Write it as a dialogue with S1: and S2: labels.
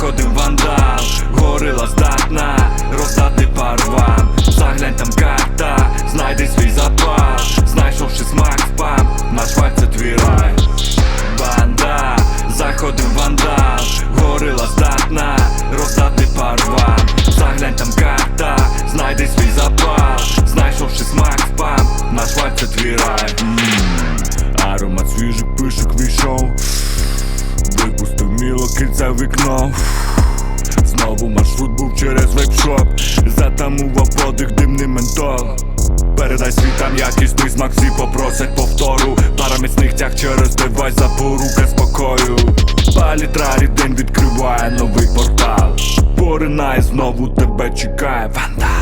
S1: ходив вандал, горила здатна, роздати парван Заглянь там карта, знайди свій запал, знайшовши смак спам, наш вайб це твій рай. Банда, заходив вандал, горила здатна, роздати парван Заглянь там карта, знайди свій запал, знайшовши смак спам, наш вайб це твій рай. Аромат свіжих пишок війшов кільце вікно. Знову маршрут був через вейпшоп Затамував подих, димний ментол. Передай світам якісний смак, всі попросять повтору. Пара міцних тяг через девайс, запорука спокою. Палітра рідень відкриває новий портал. Поринай, знову тебе чекає, вандал